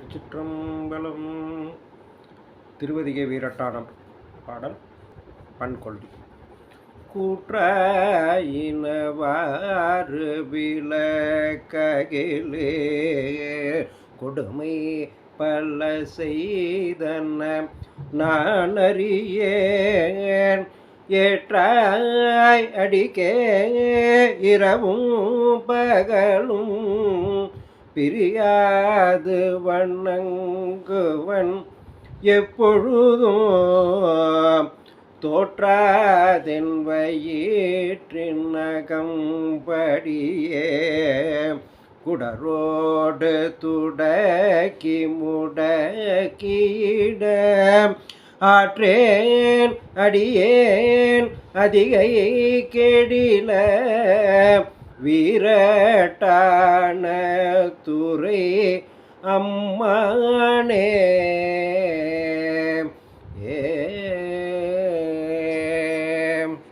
திருச்சிற்றம்பலம். திருவதிகை வீரட்டானம் பாடல் பண்கொள்ளி கூற்றாயினவாறு விளக்ககிலே கொடுமை பல செய்தன நான் அறியேன் ஏற்றாய் அடிக்கே இரவும் பகலும் பிரியாது வண்ணங்குவன் எப்பொழுதும் தோற்றாதென் வயிற்றின் நகம்படியே குடரோடு துடக்கி முடக்கிட ஆற்றேன் அடியேன் அதிகை கெடில. வீரட்டான துறை அம்மானே.